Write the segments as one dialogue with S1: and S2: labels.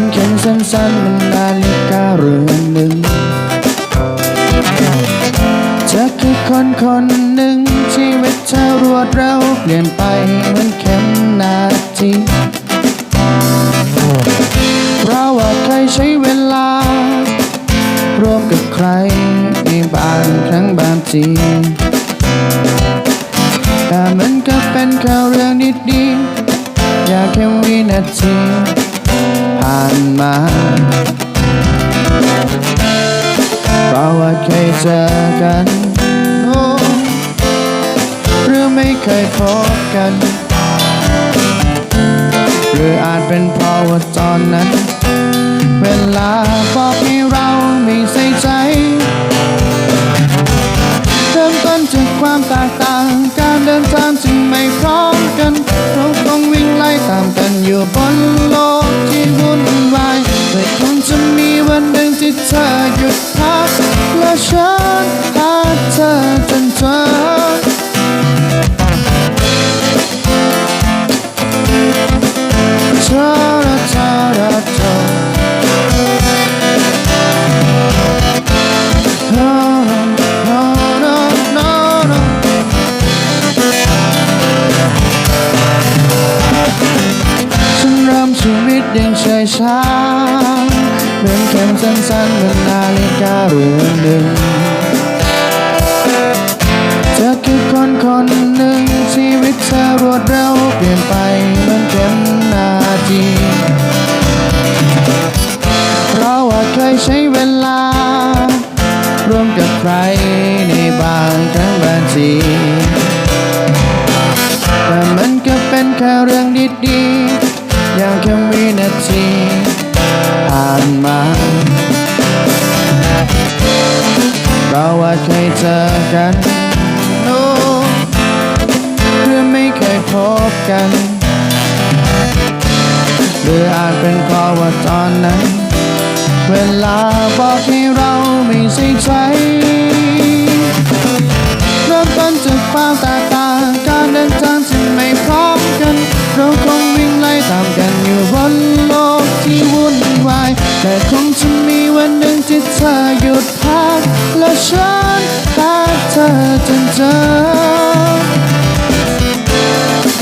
S1: นเข็นๆมันนาฬิกาเรือนหนึ่งเธอคือคนคนหนึ่งชีวิตเธอรวดเร็วเปลี่ยนไปเหมือนเข็มนาทีเพราะว่าเคยใช้เวลา ร่วมกับใครในบางครั้งบางทีแต่มันก็เป็นแค่เรื่องดีๆอยากแค่วินาที ผ่านมา เพราะว่าเคยเจอกันหรือไม่เคยพบกัน หรืออาจเป็นเพราะว่าตอนนั้น เวลาบอกให้เราไม่ใส่ใจเริ่มต้นจากความแตกต่างการเดินทางที่ไม่พร้อมกันเราต้องวิ่งไล่ตามกันอยู่บน ชาเหมือนเข็มสั้นๆเหมือนนาฬิกาเรือนหนึ่งเธอคือคนคนหนึ่งชีวิตเธอรวดเร็วเปลี่ยนไปเหมือนเข็มนาทีเพราะว่าเคยใช้เวลา ร่วมกับใครในบางครั้งบางทีแต่มันก็เป็นแค่เรื่องดีๆ นาทีผ่านมาเราว่าเคยเจอกันโน้หรือไม่เคยพบกันหรืออาจเป็นเพราะว่าตอนนั้น เวลาบอกให้เราไม่ใส่ใจเริ่มต้นจากความแตกต่างาย แต่คงจะมีวันหนึ่งที่เธอหยุดพัก และฉันตาเธอจนเจอ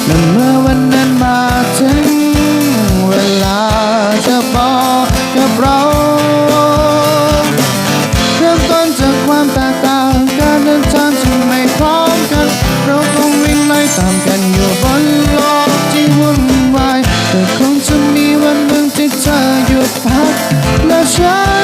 S1: และเมื่อวันนั้นมาถึง เวลาจะบอกกับเราเริ่มต้นจากความแตกต่างการเดินทางที่ไม่พร้อมกัน เราคงวิ่งไล่ตามกันอยู่บนโลกที่วุ่นวายแต่คงจะมีวันหนึ่งที่เธอ fat, my joie.